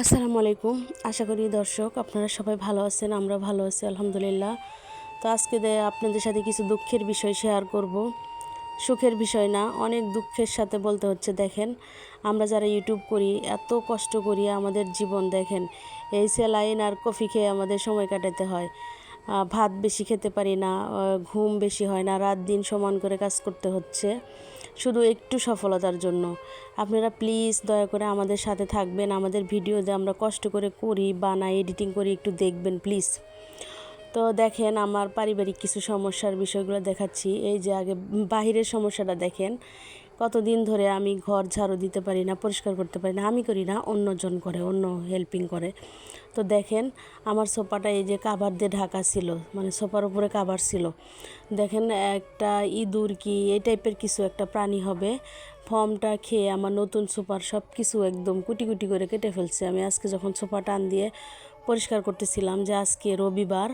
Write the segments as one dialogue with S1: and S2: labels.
S1: আসসালামু আলাইকুম। আশা করি দর্শক আপনারা সবাই ভালো আছেন, আমরা ভালো আছি, আলহামদুলিল্লাহ। তো আজকে আপনাদের সাথে কিছু দুঃখের বিষয় শেয়ার করব। সুখের বিষয় না, অনেক দুঃখের সাথে বলতে হচ্ছে, দেখেন, আমরা যারা ইউটিউব করি, এত কষ্ট করি আমাদের জীবন, দেখেন, এই সেলাইন আর কফি খেয়ে আমাদের সময় কাটাতে হয়। ভাত বেশি খেতে পারি না ঘুম বেশি হয় না, রাত দিন সমান করে কাজ করতে হচ্ছে। শুধু একটু সফলতার জন্য। আপনারা প্লিজ দয়া করে আমাদের সাথে থাকবেন। আমাদের ভিডিও যে আমরা কষ্ট করে করি, বানাই এডিটিং করি, একটু দেখবেন প্লিজ তো দেখেন, আমার পারিবারিক কিছু সমস্যার বিষয়গুলো দেখাচ্ছি। এই যে আগে বাহিরের সমস্যাটা দেখেন। কতদিন ধরে আমি ঘর ঝাড়ু দিতে পারি না, পরিষ্কার করতে পারি না, আমি করি না, অন্যজন করে, অন্য হেল্পিং করে। তো দেখেন, আমার সোফাটা এই যে কাভার দিয়ে ঢাকা ছিল মানে সোফার উপরে কাভার ছিল। দেখেন, একটা ইঁদুর কি, এই টাইপের কিছু একটা প্রাণী হবে। ফর্মটা খেয়ে আমার নতুন সোফার সব কিছু একদম কুটি কুটি করে কেটে ফেলছে। আমি আজকে যখন সোফা টান দিয়ে পরিষ্কার করতেছিলাম যে আজকে রবিবার,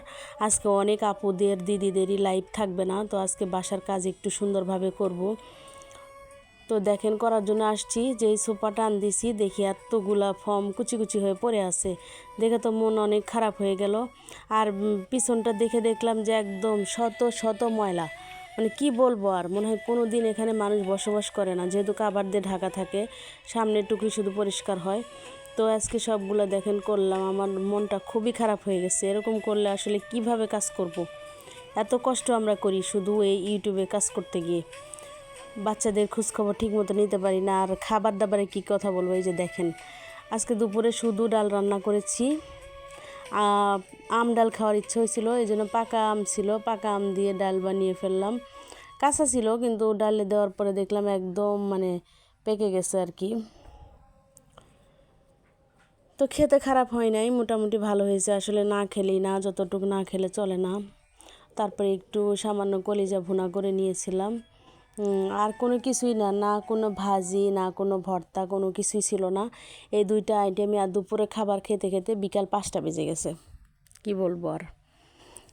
S1: আজকে অনেক আপুদের, দিদিদেরই লাইভ থাকবে না, তো আজকে বাসার কাজ একটু সুন্দরভাবে করব। তো দেখেন, করার জন্য আসছি। যে সোফা টান দিছি, দেখি এতগুলা ফর্ম কুচি কুচি হয়ে পড়ে আছে। দেখে তো মন অনেক খারাপ হয়ে গেল। আর পিছনটা দেখে দেখলাম যে একদম শত শত ময়লা। মানে কি বলব আর, মনে হয় কোনো দিন এখানে মানুষ বসবাস করে না। যেহেতু কাবার দিয়ে ঢাকা থাকে, সামনের টুকরি শুধু পরিষ্কার হয়। তো আজকে সবগুলো দেখেন, করলাম। আমার মনটা খুবই খারাপ হয়ে গেছে। এরকম করলে আসলে কীভাবে কাজ করব। এত কষ্ট আমরা করি শুধু এই ইউটিউবে কাজ করতে গিয়ে। বাচ্চাদের খোঁজখবর ঠিক মতো নিতে পারি না। আর খাবার দাবারে কী কথা বলব, এই যে দেখেন, আজকে দুপুরে শুধু ডাল রান্না করেছি। আম ডাল খাওয়ার ইচ্ছে হয়েছিল, এই জন্য পাকা আম ছিল। পাকা আম দিয়ে ডাল বানিয়ে ফেললাম। কাঁচা ছিল, কিন্তু ডালে দেওয়ার পরে দেখলাম একদম মানে পেকে গেছে আর কি। তো খেতে খারাপ হয় নাই, মোটামুটি ভালো হয়েছে। আসলে না খেলেই না, যতটুকু না খেলে চলে না। তারপরে একটু সামান্য কলিজা ভুনা করে নিয়েছিলাম। আর কোনো কিছুই না না কোনো ভাজি, না কোনো ভর্তা, কোনো কিছুই ছিল না। এই দুইটা আইটেমে আর দুপুরে খাবার খেতে খেতে বিকাল পাঁচটা বেজে গেছে। কি বলব আর?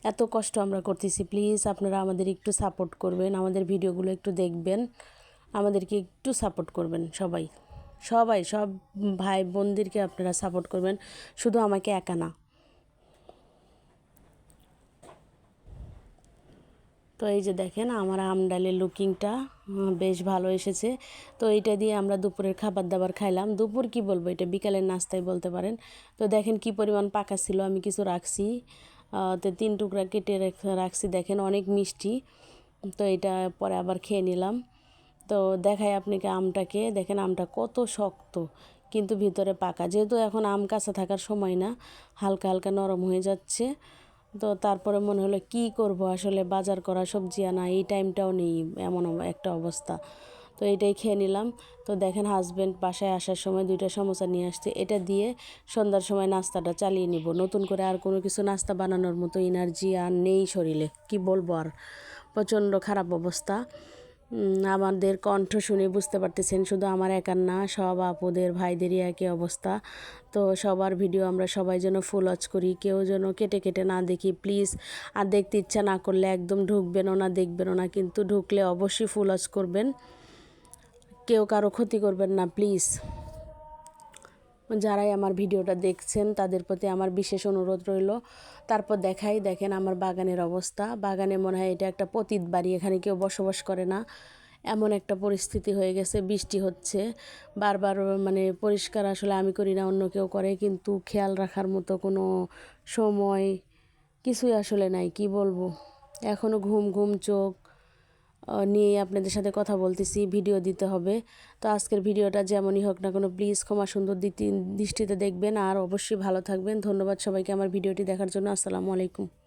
S1: এত কষ্ট আমরা করতেছি। প্লিজ আপনারা আমাদের একটু সাপোর্ট করবেন, আমাদের ভিডিওগুলো একটু দেখবেন। আমাদেরকে একটু সাপোর্ট করবেন সবাই। সবাই, সব ভাই বোনদেরকে আপনারা সাপোর্ট করবেন। শুধু আমাকে একা না। তো এই যে দেখেন আমার আম ডালের লুকিংটা বেশ ভালো এসেছে। তো এইটা দিয়ে আমরা দুপুরের খাবার দাবার খাইলাম। দুপুর কি বলব, এটা বিকালের নাস্তায় বলতে পারেন। তো দেখেন কি পরিমাণ পাকা ছিল, আমি কিছু রাখছি। তো তিন টুকরা কেটে রাখছি, দেখেন অনেক মিষ্টি। তো এটা পরে আবার খেয়ে নিলাম। তো দেখাই আপনাকে আমটাকে। দেখেন আমটা কত শক্ত, কিন্তু ভিতরে পাকা। যেহেতু এখন আম কাঁচা থাকার সময় না, হালকা হালকা নরম হয়ে যাচ্ছে। তো তারপরে মনে হলো, কি করব? আসলে বাজার করা সবজি আনা, এই টাইমটাও নেই। এমন একটা অবস্থা। তো এটাই খেয়ে নিলাম। তো দেখেন হাজব্যান্ড বাসায় আসার সময় দুইটা সমস্যা নিয়ে আসছে। এটা দিয়ে সন্ধ্যার সময় নাস্তাটা চালিয়ে নিব। নতুন করে আর কোনো কিছু নাস্তা বানানোর মতো এনার্জি আর নেই শরীরে। কি বলব আর? প্রচণ্ড খারাপ অবস্থা। আমাদের কণ্ঠ শুনে বুঝতে পারতেছেন, শুধু আমার একার না, সব আপুদের, ভাইদেরই একই অবস্থা। তো সবার ভিডিও আমরা সবাই যেন ফুল ওয়াচ করি, কেউ যেন কেটে কেটে না দেখি। প্লিজ আর দেখতে ইচ্ছা না করলে একদম ঢুকবেনও না, দেখবেনও না, কিন্তু ঢুকলে অবশ্যই ফুল ওয়াচ করবেন। কেউ কারও ক্ষতি করবেন না প্লিজ যারাই আমার ভিডিওটা দেখছেন, তাদের প্রতি আমার বিশেষ অনুরোধ রইল। তারপর দেখাই, দেখেন আমার বাগানের অবস্থা। বাগানে মনে হয় এটা একটা পতিত বাড়ি, এখানে কেউ বসবাস করে না। এমন একটা পরিস্থিতি হয়ে গেছে, বৃষ্টি হচ্ছে। বারবার মানে পরিষ্কার আসলে আমি করি না, অন্য কেউ করে, কিন্তু খেয়াল রাখার মতো কোনো সময় কিছুই আসলে নাই, কি বলব? এখনও ঘুম ঘুম, চোখ নিয়ে আপনাদের সাথে কথা বলতেছি, ভিডিও দিতে হবে। তো আজকের ভিডিওটা যেমনই হোক না কোনো প্লিজ ক্ষমা সুন্দর দৃষ্টিতে দেখবেন। আর অবশ্যই ভালো থাকবেন। ধন্যবাদ সবাইকে আমার ভিডিওটি দেখার জন্য। আসসালামু আলাইকুম।